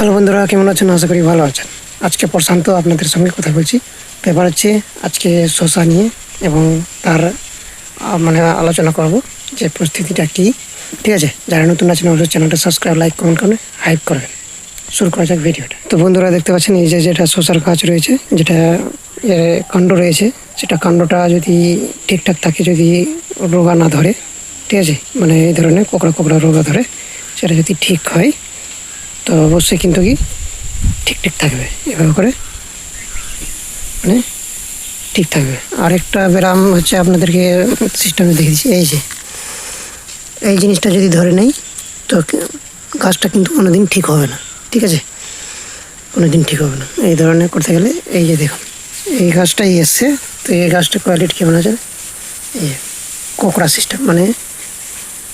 Hello বন্ধুরা, কেমন আছেন? আশা করি ভালো আছেন। আজকে প্রশান্ত আপনাদের সঙ্গে কথা বলছি। ব্যাপার হচ্ছে, আজকে শশা নিয়ে এবং তার মানে আলোচনা করব যে পরিস্থিতিটা কী। ঠিক আছে? যারা নতুন আছেন, অবশ্যই চ্যানেলটা সাবস্ক্রাইব, লাইক, কমেন্ট করবেন হাইপ করবেন। শুরু করা যাক ভিডিওটা। তো বন্ধুরা, দেখতে পাচ্ছেন, এই যে যেটা শশার গাছ রয়েছে, যেটা কাণ্ড রয়েছে, সেটা কাণ্ডটা যদি ঠিকঠাক থাকে, যদি রোগা না ধরে, ঠিক আছে? মানে এই ধরনের কোকড়া কোকড়া রোগা ধরে, সেটা যদি ঠিক হয় তো অবশ্যই কিন্তু কি ঠিক ঠিক থাকবে, এভাবে করে। মানে ঠিক থাকবে। আরেকটা ব্যায়াম হচ্ছে আপনাদেরকে সিস্টেমে দেখে দিচ্ছি এই যে। এই জিনিসটা যদি ধরে নেই, তো গাছটা কিন্তু কোনোদিন ঠিক হবে না, ঠিক আছে? কোনোদিন ঠিক হবে না। এই ধরনের করতে গেলে, এই যে দেখুন, এই গাছটাই এসছে। তো এই গাছটা কোয়ালিটি কেমন আছে? এই কোকড়া সিস্টেম মানে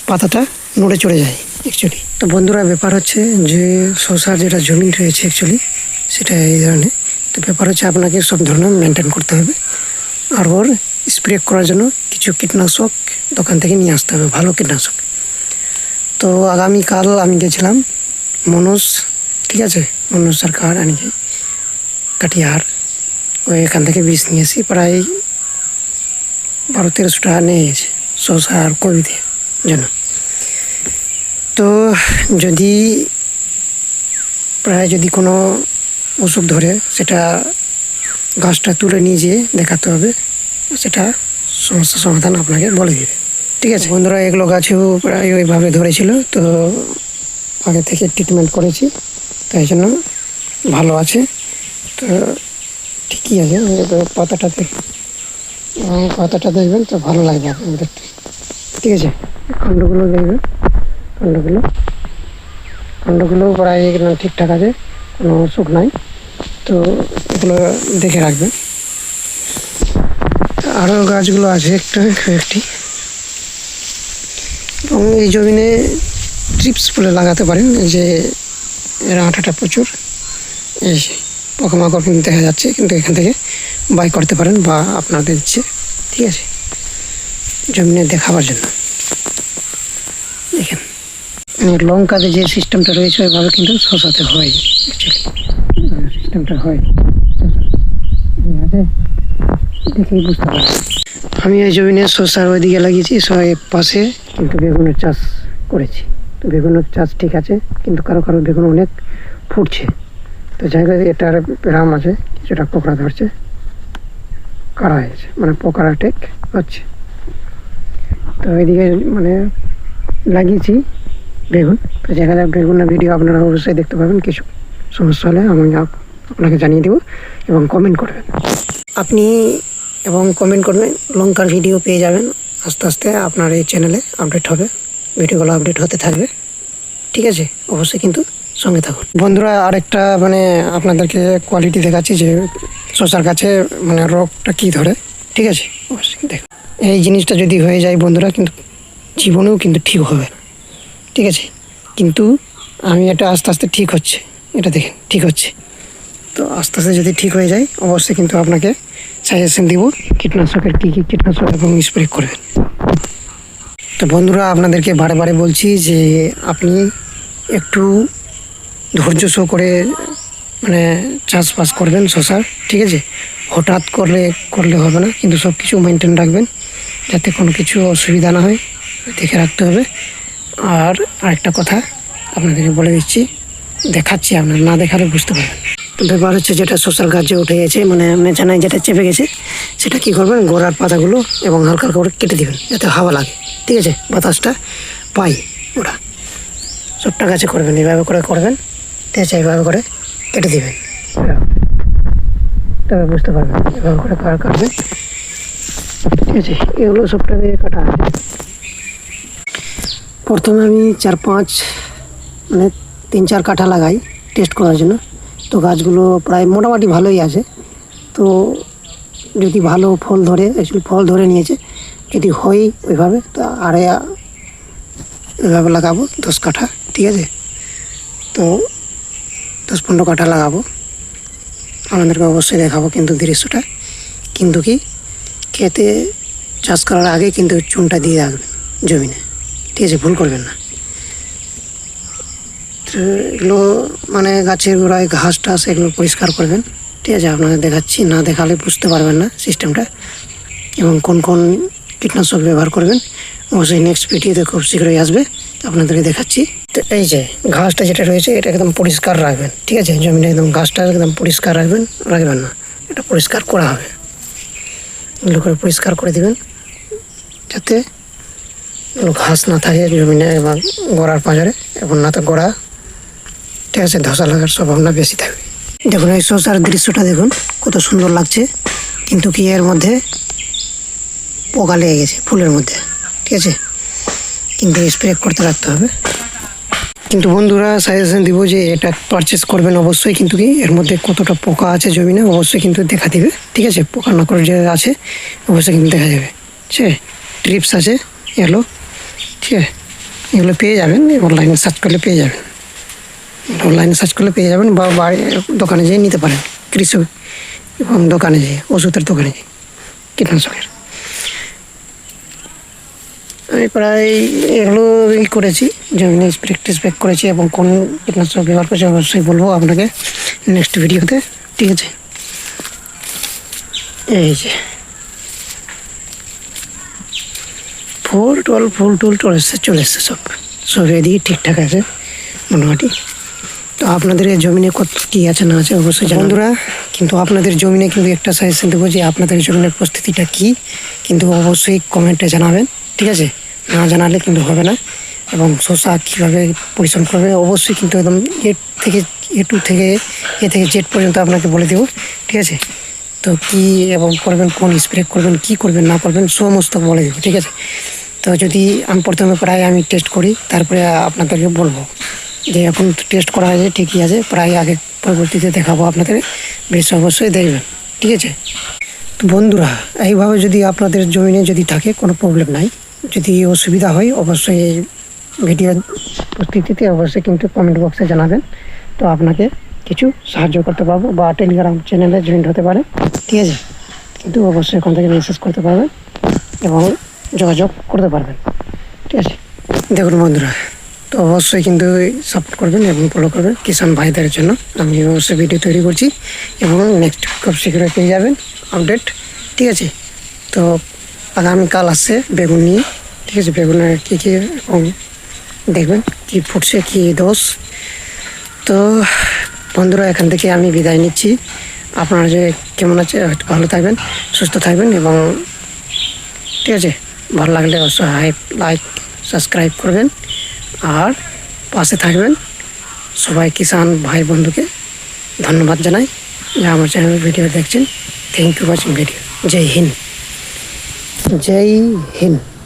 পাতাটা নড়ে চড়ে যায়। অ্যাকচুয়ালি তো বন্ধুরা, ব্যাপার হচ্ছে যে শশার যেটা জমি রয়েছে অ্যাকচুয়ালি সেটা এই ধরনের। তো ব্যাপার হচ্ছে আপনাকে সব ধরনের মেনটেন করতে হবে। আর ওর স্প্রে করার জন্য কিছু কীটনাশক দোকান থেকে নিয়ে আসতে হবে, ভালো কীটনাশক। তো আগামীকাল আমি গেছিলাম মনোজ, ঠিক আছে? মনোজ সরকার আনিকে কাটিয়ার ওই এখান থেকে বীজ নিয়ে এসি প্রায় বারো তেরোশো টাকা নিয়ে গেছে শশা আর কবি দিয়ে জন্য তো যদি প্রায় যদি কোনো অসুখ ধরে, সেটা গাছটা তুলে নিয়ে যেয়ে দেখাতে হবে, সেটা সমস্যার সমাধান আপনাকে বলে দেবে। ঠিক আছে? বন্ধুরা, এগুলো গাছেও প্রায় ওইভাবে ধরেছিল, তো আগে থেকে ট্রিটমেন্ট করেছি, তাই জন্য ভালো আছে। তো ঠিকই আছে এবার পাতাটা দেখ পাতাটা দেখবেন তো ভালো লাগবে আপনাদের। ঠিক আছে? খণ্ডগুলো দেখবেন। খণ্ডগুলো খণ্ডগুলো প্রায় একদম ঠিকঠাক আছে, কোনো অসুখ নাই। তো এগুলো দেখে রাখবেন। আরও গাছগুলো আছে একটা, একটি। এবং এই জমিনে ট্রিপস বলে লাগাতে পারেন যে এর আঠাটা প্রচুর। এই পোকামাকড় কিন্তু দেখা যাচ্ছে, কিন্তু এখান থেকে বাই করতে পারেন বা আপনাদের ইচ্ছে, ঠিক আছে? জমিনে দেখাবার জন্য। দেখেন। লঙ্কাতে যে সিস্টেমটা রয়েছে, ওইভাবে কিন্তু শশাতে হয় সিস্টেমটা হয়। দেখেই বুঝতে পারবেন আমি এই জমিনে শশার ওইদিকে লাগিয়েছি সবাই পাশে কিন্তু বেগুনের চাষ করেছি। তো বেগুনের চাষ ঠিক আছে, কিন্তু কারও কারও বেগুন অনেক ফুটছে। তো জায়গায় এটার ব্যায়াম আছে, কিছুটা পোকড়া ধরছে, কাড়া হয়েছে মানে পোকার টেক হচ্ছে। তো এইদিকে মানে লাগিয়েছি। বেগুন তো যাক বেগুনের ভিডিও আপনারা অবশ্যই দেখতে পাবেন কিছু সমস্যা হলে আমি আপনাকে জানিয়ে দেবো এবং কমেন্ট করবেন। আপনি এবং কমেন্ট করবেন, লঙ্কার ভিডিও পেয়ে যাবেন। আস্তে আস্তে আপনার এই চ্যানেলে আপডেট হবে ভিডিওগুলো আপডেট হতে থাকবে। ঠিক আছে? অবশ্যই কিন্তু সঙ্গে থাকুন। বন্ধুরা, আরেকটা মানে আপনাদেরকে কোয়ালিটি দেখাচ্ছি যে শশার কাছে মানে রোগটা কী ধরে। ঠিক আছে? অবশ্যই দেখুন। এই জিনিসটা যদি হয়ে যায় বন্ধুরা, কিন্তু জীবনেও কিন্তু ঠিক হবে ঠিক আছে। কিন্তু আমি এটা আস্তে আস্তে ঠিক হচ্ছে। এটা দেখেন, ঠিক হচ্ছে। তো আস্তে আস্তে যদি ঠিক হয়ে যায়, অবশ্যই কিন্তু আপনাকে সাজেশন দিব কীটনাশকের কী কী কীটনাশক এবং স্প্রে করবেন। তো বন্ধুরা, আপনাদেরকে বারে বারে বলছি যে আপনি একটু ধৈর্য সহ করে মানে চাষবাস করবেন শশার ঠিক আছে? হঠাৎ করলে করলে হবে না। কিন্তু সব কিছু মেনটেন রাখবেন, যাতে কোনো কিছু অসুবিধা না হয়। দেখে রাখতে হবে। আর আরেকটা কথা আপনাদেরকে বলে দিচ্ছি, দেখাচ্ছি, আপনার না দেখালে বুঝতে পারবেন ব্যাপার হচ্ছে যেটা শশার গাছে উঠে গেছে মানে মেচানায় যেটা চেপে গেছে, সেটা কি করবেন? গোড়ার পাতাগুলো এবং হালকা হালকা করে কেটে দেবেন, যাতে হাওয়া লাগে। ঠিক আছে? বাতাসটা পাই ওরা। সবটা গাছে করবেন, এইভাবে করে করবেন, ঠিক আছে? এইভাবে করে কেটে দিবেন। তবে বুঝতে পারবেন এভাবে করে কার কাটবেন। ঠিক আছে? এগুলো সবটা দিয়ে কাটা আছে প্রথমে আমি চার পাঁচ মানে তিন চার কাঠা লাগাই টেস্ট করার জন্য। তো গাছগুলো প্রায় মোটামুটি ভালোই আছে। তো যদি ভালো ফল ধরে অ্যাকচুয়ালি ফল ধরে নিয়েছে, যদি হয় ওইভাবে, তো আরে এভাবে লাগাবো, দশ কাঠা, ঠিক আছে? তো দশ পনেরো কাঠা লাগাবো। আমাদেরকে অবশ্যই দেখাবো কিন্তু দৃশ্যটা। কিন্তু কি, খেতে চাষ করার আগে কিন্তু চুনটা দিয়ে রাখবেন জমিনে। ঠিক আছে ভুল করবেন না। এগুলো মানে গাছের গোড়ায় ঘাস টাস এগুলো পরিষ্কার করবেন। ঠিক আছে আপনাদের দেখাচ্ছি, না দেখালে বুঝতে পারবেন না সিস্টেমটা। এবং কোন কোন কীটনাশক ব্যবহার করবেন, অবশ্যই নেক্সট ভিডিওতে খুব শীঘ্রই আসবে আপনাদেরকে দেখাচ্ছি। তো এই যে ঘাসটা যেটা রয়েছে, এটা একদম পরিষ্কার রাখবেন, ঠিক আছে? জমিনে একদম ঘাসটা একদম পরিষ্কার রাখবেন রাখবেন না। এটা পরিষ্কার করা হবে। এগুলো করে পরিষ্কার করে দেবেন, যাতে ঘাস না থাকে জমিনে এবং গোড়ার পাঁজরে। এবং না তো গোড়া। ঠিক আছে ধসা লাগার সম্ভাবনা বেশি থাকবে। দেখুন, এই শসার দৃশ্যটা দেখুন, কত সুন্দর লাগছে। কিন্তু কি এর মধ্যে পোকা লেগে গেছে, ফুলের মধ্যে। ঠিক আছে? কিন্তু স্প্রে করতে রাখতে হবে। কিন্তু বন্ধুরা সাজেশন দিব যে এটা পারচেস করবেন অবশ্যই, কিন্তু কি এর মধ্যে কতটা পোকা আছে জমিনে, অবশ্যই কিন্তু দেখা দিবে। ঠিক আছে? পোকা না করে যে আছে, অবশ্যই কিন্তু দেখা যাবে। ঠিক আছে ট্রিপস আছে এগুলো ঠিক আছে এগুলো পেয়ে যাবেন অনলাইনে সার্চ করলে পেয়ে যাবেন। অনলাইনে সার্চ করলে পেয়ে যাবেন বা বাড়ি, দোকানে যেয়ে নিতে পারেন। কৃষক এবং দোকানে যেয়ে, ওষুধের দোকানে যেয়ে, কীটনাশকের। আমি প্রায় এগুলো ই করেছি, জমিনে স্প্রে টেস্প্রে করেছি এবং কোন কীটনাশক ব্যবহার করেছি অবশ্যই বলব আপনাকে নেক্সট ভিডিওতে ঠিক আছে? এই যে। ফুল টল, ফুল টুল চলে এসছে চলে এসছে সব। সব এদিকে ঠিকঠাক আছে, মোটামুটি। তো আপনাদের জমিনে কত কী আছে না আছে অবশ্যই। বন্ধুরা, কিন্তু আপনাদের জমিনে কিন্তু একটা সাজেশন দেবো যে আপনাদের জমিনের পরিস্থিতিটা কী, কিন্তু অবশ্যই কমেন্টে জানাবেন, ঠিক আছে? না জানালে কিন্তু হবে না, এবং শসা কীভাবে পরিশ্রম করবে, অবশ্যই কিন্তু একদম এ থেকে এ টু থেকে এ থেকে জেড পর্যন্ত আপনাকে বলে দেবো, ঠিক আছে? তো কী এবং করবেন, কোন স্প্রে করবেন, কি করবেন, না করবেন, সমস্ত বলে দেবো, ঠিক আছে? তো যদি আমি প্রথমে প্রায় আমি টেস্ট করি, তারপরে আপনাদেরকে বলব যে এখন টেস্ট করা হয়েছে, ঠিকই আছে, প্রায় আগে পরবর্তীতে দেখাবো আপনাদের। বেশ অবশ্যই দেখবেন, ঠিক আছে? তো বন্ধুরা, এইভাবে যদি আপনাদের জমিনে যদি থাকে, কোনো প্রবলেম নাই। যদি অসুবিধা হয়, অবশ্যই এই ভিডিও উপস্থিতিতে অবশ্যই কিন্তু কমেন্ট বক্সে জানাবেন। তো আপনাকে কিছু সাহায্য করতে পারব বা টেলিগ্রাম চ্যানেলে জয়েন্ট হতে পারে, ঠিক আছে? কিন্তু অবশ্যই ওখান থেকে মেসেজ করতে পারবেন এবং যোগাযোগ করতে পারবেন। ঠিক আছে? দেখুন বন্ধুরা, তো অবশ্যই কিন্তু সাপোর্ট করবেন এবং ফলো করবেন কিষাণ ভাইদের জন্য। আমি অবশ্যই ভিডিও তৈরি করছি এবং নেক্সট খুব শীঘ্রই পেয়ে যাবেন আপডেট ঠিক আছে? তো আগামীকাল আসছে বেগুন নিয়ে। ঠিক আছে? বেগুনের কী কী এবং দেখবেন কী ফুটছে, কী দোষ। তো বন্ধুরা, এখান থেকে আমি বিদায় নিচ্ছি। আপনারা যে কেমন আছে ভালো থাকবেন, সুস্থ থাকবেন এবং ঠিক আছে? ভালো লাগলে অবশ্যই লাইক সাবস্ক্রাইব করবেন আর পাশে থাকবেন সবাই কিষান ভাই বন্ধুকে ধন্যবাদ জানাই যে আমার চ্যানেলের ভিডিও দেখছেন। থ্যাংক ইউ ওয়াচিং ভিডিও জয় হিন্দ। জয় হিন্দ।